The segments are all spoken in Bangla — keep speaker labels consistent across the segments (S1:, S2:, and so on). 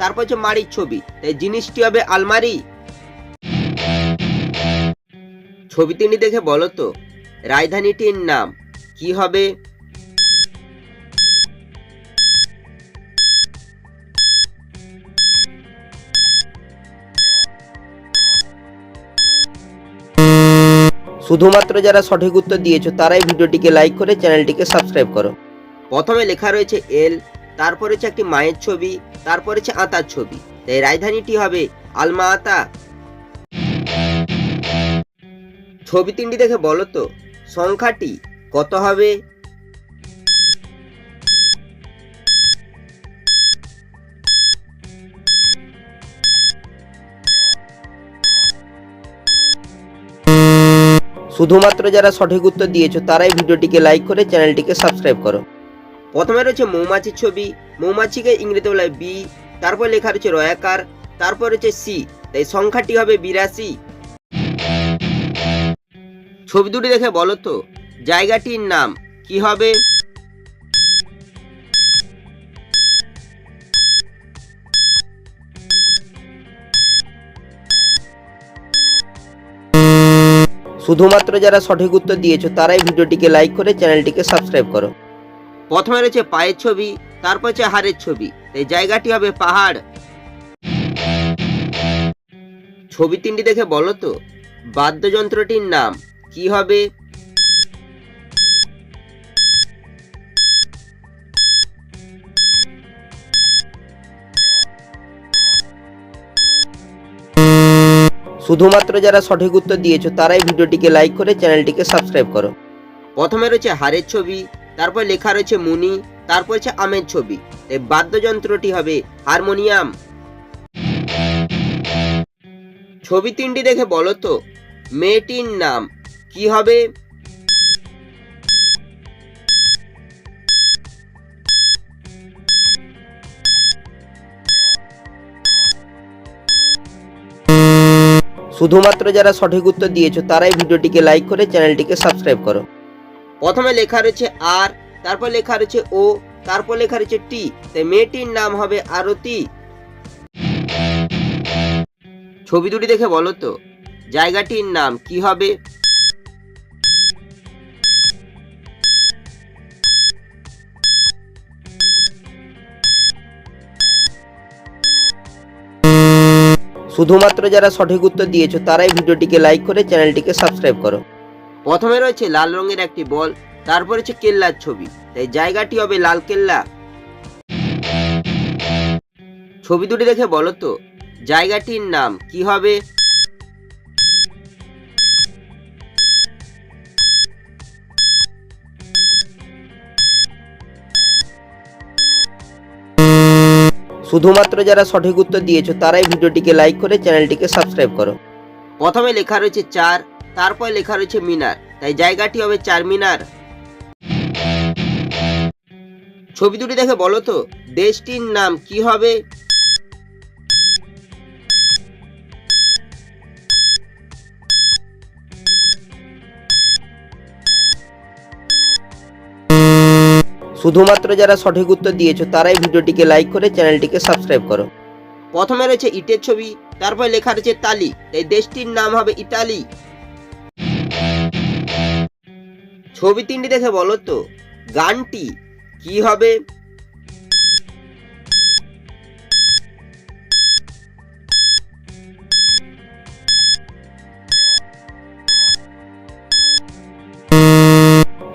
S1: তারপর হচ্ছে মাড়ির ছবি। তাই জিনিসটি হবে আলমারি? ছবি তিনি দেখে বলো তো, রাজধানীটির নাম কি হবে? শুধুমাত্র যারা সঠিক উত্তর দিয়েছ, তারাই ভিডিওটিকে লাইক করে চ্যানেলটিকে সাবস্ক্রাইব করো। প্রথমে লেখা রয়েছে এল তারপর হচ্ছে একটি মায়ের ছবি, তারপর হচ্ছে আতার ছবি। তাই রাজধানীটি হবে আলমা আতা। ছবি তিনটি দেখে বলো তো, সংখ্যাটি কত হবে? শুধুমাত্র যারা সঠিক উত্তর দিয়েছ, তারাই ভিডিওটিকে লাইক করে চ্যানেলটিকে সাবস্ক্রাইব করো। প্রথমে রয়েছে মৌমাছির ছবি, মৌমাছিকে ইংরেজি বলা হয় বি, তারপর লেখা রয়েছে রয়াকার তারপর রয়েছে সি, তাই সংখ্যাটি হবে বিরাশি। ছবি দুটি দেখে বলো তো, জায়গাটির নাম কি হবে? শুধুমাত্র যারা সঠিক উত্তর দিয়েছ, তারাই ভিডিওটিকে লাইক করে চ্যানেলটিকে সাবস্ক্রাইব করো। প্রথমে রয়েছে পায়ের ছবি, তারপর হচ্ছে হাড়ের ছবি। এই জায়গাটি হবে পাহাড়। ছবি তিনটি দেখে বলো তো? বাদ্যযন্ত্রটির নাম কি হবে? শুধুমাত্র যারা সঠিক উত্তর দিয়েছ, তারাই ভিডিওটিকে লাইক করে চ্যানেলটিকে সাবস্ক্রাইব করো। প্রথমে রয়েছে হাড়ের ছবি তারপর লেখা রয়েছে মুনি, তারপর হচ্ছে আমের ছবি। এই বাদ্যযন্ত্রটি হবে হারমোনিয়াম। ছবি তিনটি দেখে বলো তো, মেয়েটির নাম কি হবে? শুধুমাত্র যারা সঠিক উত্তর দিয়েছ, তারাই ভিডিওটিকে লাইক করে চ্যানেলটিকে সাবস্ক্রাইব করো। প্রথমে লেখা রয়েছে আর, তারপর লেখা রয়েছে ও, তারপর লেখা রয়েছে টি। তাই মেয়েটির নাম হবে আরতি। ছবি দুটি দেখে বলো তো, জায়গাটির নাম কি হবে? শুধুমাত্র যারা সঠিক উত্তর দিয়েছ, তারাই ভিডিওটিকে লাইক করে চ্যানেলটিকে সাবস্ক্রাইব করো। প্রথমে রয়েছে লাল রঙের একটি বল, তারপর হচ্ছে কেল্লার ছবি। তাই জায়গাটি হবে লাল কেল্লা। ছবি দুটি দেখে বলো তো, জায়গাটির নাম কি হবে? শুধুমাত্র যারা সঠিক উত্তর দিয়েছ, তারাই ভিডিওটিকে লাইক করে চ্যানেলটিকে সাবস্ক্রাইব করো। প্রথমে লেখা রয়েছে চার তারপর লেখা রয়েছে মিনার। তাই জায়গাটি হবে চার মিনার। ছবি দুটি দেখে বলো তো, দেশটির নাম কি হবে? শুধুমাত্র যারা সঠিক উত্তর দিয়েছ, তারাই ভিডিওটিকে লাইক করে চ্যানেলটিকে সাবস্ক্রাইব করো। প্রথমে রয়েছে ইটের ছবি, তারপরে লেখা রয়েছে তালি এই দেশটির নাম হবে ইতালি ছবি তিনটি দেখে বলো তো। গানটি কি হবে?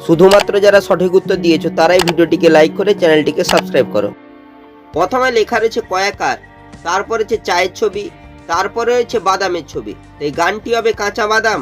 S1: শুধুমাত্র যারা সঠিক উত্তর দিয়েছ, তারাই ভিডিওটিকে লাইক করে চ্যানেলটিকে সাবস্ক্রাইব করো। প্রথমে লেখা রয়েছে কয়াকার, তারপরে হচ্ছে চায়ের ছবি, তারপরে রয়েছে বাদামের ছবি। এই গানটি হবে কাঁচা বাদাম।